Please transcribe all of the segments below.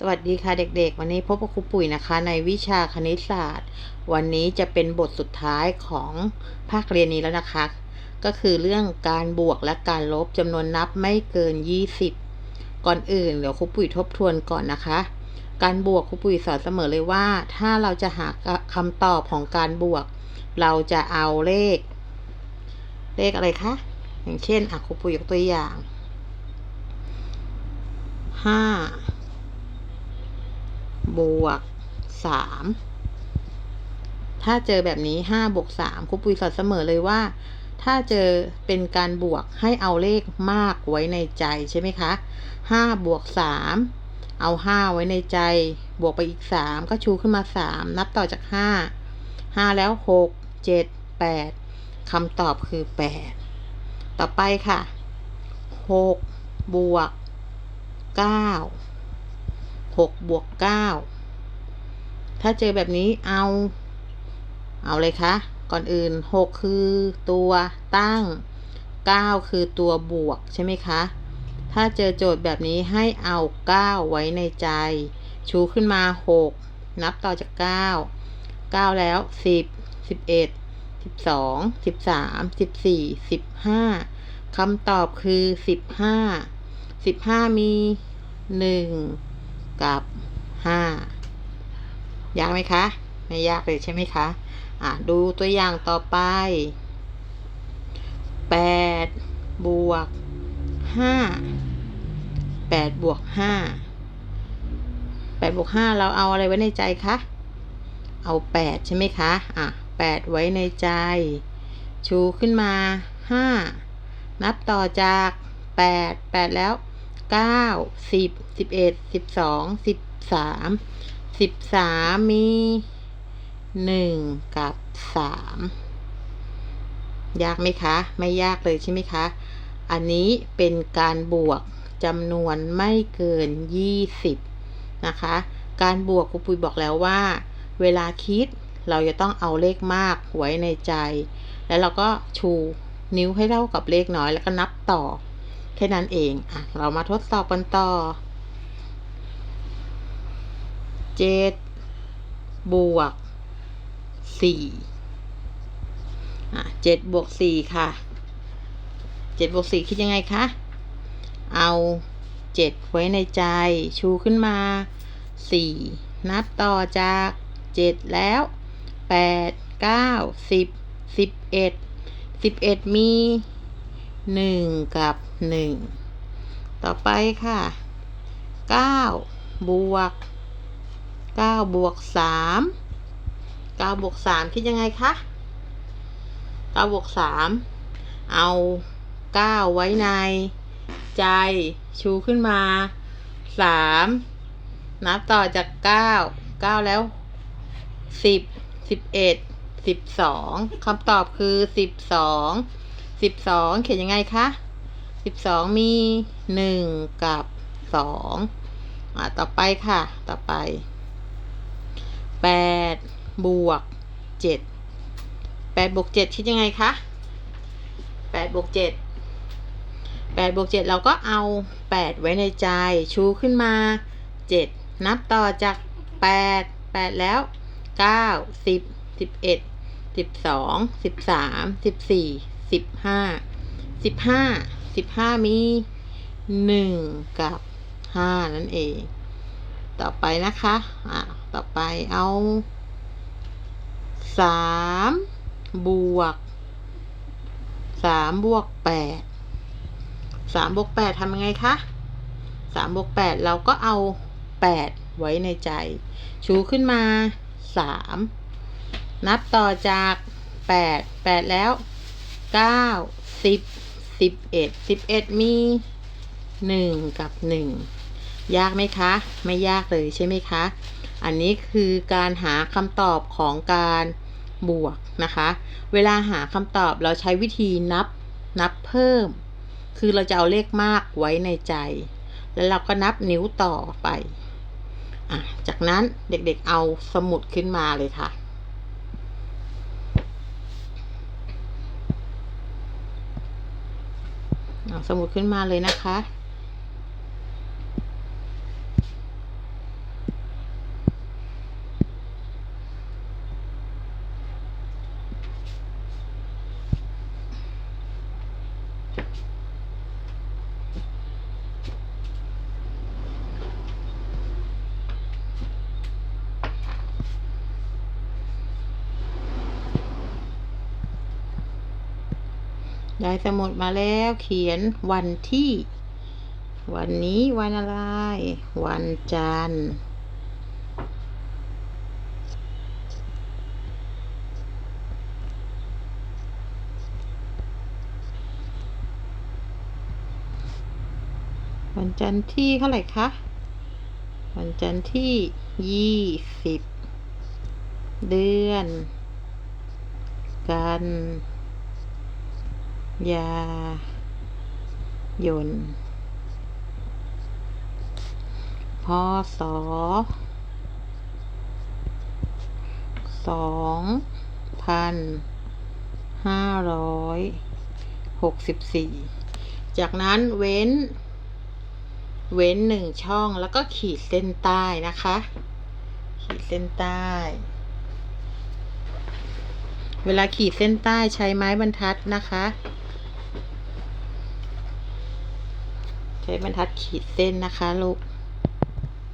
สวัสดีค่ะเด็กๆ วันนี้พบกับครูปุ๋ยนะคะในวิชาคณิตศาสตร์ วันนี้จะเป็นบทสุดท้ายของภาคเรียนนี้แล้วนะคะ ก็คือเรื่องการบวกและการลบจำนวนนับไม่เกิน 20 ก่อนอื่นเดี๋ยวครูปุ๋ยทบทวนก่อนนะคะ การบวกครูปุ๋ยสอนเสมอเลยว่า ถ้าเราจะหาคำตอบของการบวก เราจะเอาเลข เลขอะไรคะอย่างเช่นอะครูปุ๋ยยกตัวอย่างห้า บวกสามถ้าเจอแบบนี้ห้าบวกสามครูปุยสอนเสมอเลยว่า ถ้าเจอเป็นการบวกให้เอาเลขมากไว้ในใจใช่ไหมคะห้าบวกสามเอาห้าไว้ในใจ บวกไปอีกสามก็ชูขึ้นมาสามนับต่อจากห้าห้าแล้วหกเจ็ดแปดคำตอบคือแปดต่อไปค่ะหกบวกเก้า หกบวกเก้าถ้าเจอแบบนี้เอา เอาเลยคะ ก่อนอื่นหกคือตัวตั้งเก้าคือตัวบวกใช่ไหมคะ ถ้าเจอโจทย์แบบนี้ให้เอาเก้าไว้ในใจ ชูขึ้นมาหกนับต่อจากเก้าเก้าแล้วสิบสิบเอ็ดสิบสองสิบสามสิบสี่สิบห้าคำตอบคือสิบห้าสิบห้ามีหนึ่ง กับห้ายากไหมคะ ไม่ยากเลยใช่ไหมคะ อะ ดูตัวอย่างต่อไปแปดบวกห้าแปดบวกห้าแปดบวกห้าเราเอาอะไรไว้ในใจคะ เอาแปดใช่ไหมคะ อะแปดไว้ในใจ ชูขึ้นมาห้านับต่อจากแปดแปดแล้ว เก้าสิบสิบเอ็ดสิบสองสิบสามสิบสามมีหนึ่งกับสามยากไหมคะ ไม่ยากเลยใช่ไหมคะ อันนี้เป็นการบวกจำนวนไม่เกินยี่สิบนะคะ การบวกครูปุยบอกแล้วว่า เวลาคิดเราจะต้องเอาเลขมากไว้ในใจ แล้วเราก็ชูนิ้วให้เท่ากับเลขน้อยแล้วก็นับต่อ แค่นั้นเองอะเรามาทดสอบกันต่อเจ็ดบวกสี่อะเจ็ดบวกสี่ค่ะเจ็ดบวกสี่คิดยังไงคะ เอาเจ็ดไว้ในใจชูขึ้นมาสี่นับต่อจากเจ็ดแล้วแปดเก้าสิบสิบเอ็ดสิบเอ็ดมี หนึ่งกับหนึ่งต่อไปค่ะเก้าบวกเก้าบวกสามเก้าบวกสามคิดยังไงคะเก้าบวกสามเอาเก้าไว้ใน ใจชูขึ้นมาสามนับต่อจากเก้าเก้าแล้วสิบสิบเอ็ดสิบสองคำตอบคือสิบสอง สิบสองเขียนยังไงคะสิบสองมีหนึ่งกับสองอ่าต่อไปค่ะ ต่อไปแปดบวกเจ็ดแปดบวกเจ็ดคิดยังไงคะแปดบวกเจ็ดแปดบวกเจ็ดเราก็เอาแปดไว้ในใจ ชูขึ้นมาเจ็ดนับต่อจากแปดแปดแล้วเก้าสิบสิบเอ็ดสิบสองสิบสามสิบสี่ สิบห้าสิบห้าสิบห้ามีหนึ่งกับห้านั่นเอง ต่อไปนะคะอ่าต่อไปเอาสามบวกสามบวกแปดสามบวกแปดทำยังไงคะสามบวกแปดเราก็เอาแปดไว้ในใจ ชูขึ้นมาสามนับต่อจากแปดแปดแล้ว เก้าสิบสิบเอ็ดสิบเอ็ดมีหนึ่งกับหนึ่งยากไหมคะ ไม่ยากเลยใช่ไหมคะ อันนี้คือการหาคำตอบของการบวกนะคะ เวลาหาคำตอบเราใช้วิธีนับนับเพิ่ม คือเราจะเอาเลขมากไว้ในใจ แล้วเราก็นับนิ้วต่อไปอจากนั้นเด็กๆเอาสมุดขึ้นมาเลยค่ะเอา สมุดขึ้นมาเลยนะคะ ได้สมุดมาแล้วเขียนวันที่ วันนี้วันอะไร วันจันทร์วันจันทร์ที่เท่าไหร่คะ วันจันทร์ที่ยี่สิบเดือน กัน ยายนพศสองพันห้าร้อยหกสิบสี่จากนั้นเว้น เว้นหนึ่งช่องแล้วก็ขีดเส้นใต้นะคะ ขีดเส้นใต้ เวลาขีดเส้นใต้ใช้ไม้บรรทัดนะคะ ช้บรรทัดขีดเส้นนะคะลูก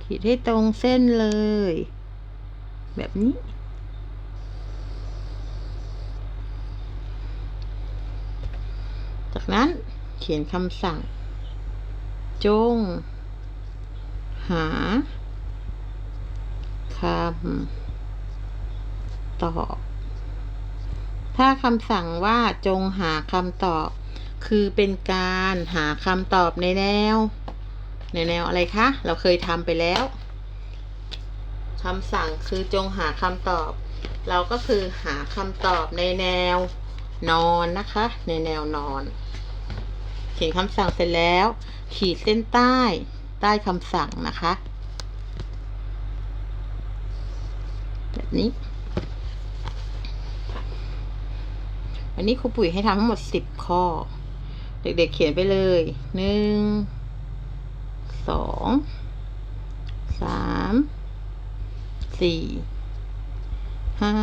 ขีดให้ตรงเส้นเลย แบบนี้ จากนั้นเขียนคำสั่ง จง หาคำตอบ ถ้าคำสั่งว่าจงหาคำตอบ คือเป็นการหาคำตอบในแนว ในแนวอะไรคะ เราเคยทำไปแล้วคำสั่งคือจงหาคำตอบ เราก็คือหาคำตอบในแนวนอนนะคะ ในแนวนอน เขียนคำสั่งเสร็จแล้ว ขีดเส้นใต้ใต้คำสั่งนะคะ แบบนี้ อันนี้ครูปุ๋ยให้ทำทั้งหมดสิบข้อ เด็กๆเขียนไปเลยหนึ่งสองสามสี่ห้า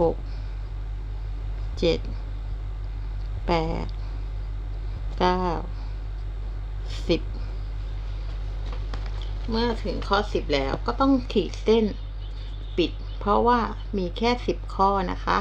หกเจ็ดแปดเก้าสิบเมื่อถึงข้อสิบแล้วก็ต้องขีดเส้นปิด เพราะว่ามีแค่สิบข้อนะคะ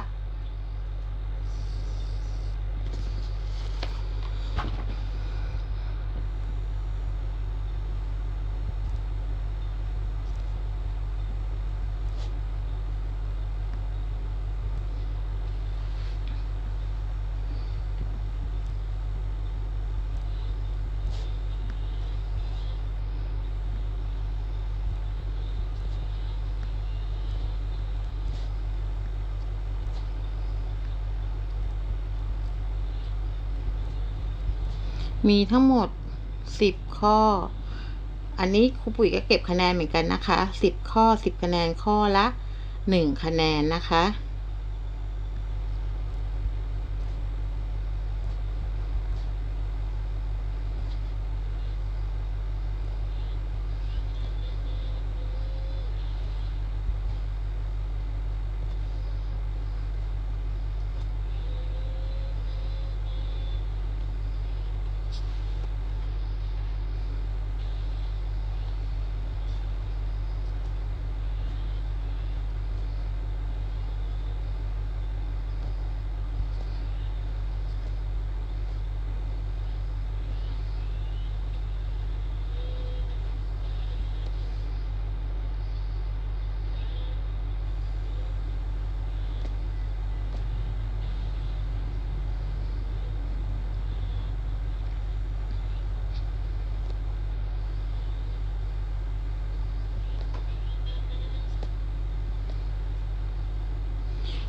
มีทั้งหมด 10 ข้อ อันนี้ครูปุ๋ยก็เก็บคะแนนเหมือนกันนะคะ 10 ข้อ 10 คะแนนข้อละ 1 คะแนนนะคะ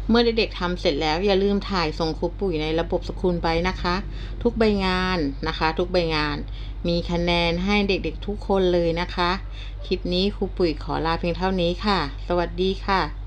เมื่อเด็กๆทำเสร็จแล้วอย่าลืมถ่ายส่งครูปุ๋ยในระบบสกุลไปนะคะ ทุกใบงานนะคะ ทุกใบงาน มีคะแนนให้เด็กๆทุกคนเลยนะคะ คลิปนี้ครูปุ๋ยขอลาเพียงเท่านี้ค่ะ สวัสดีค่ะ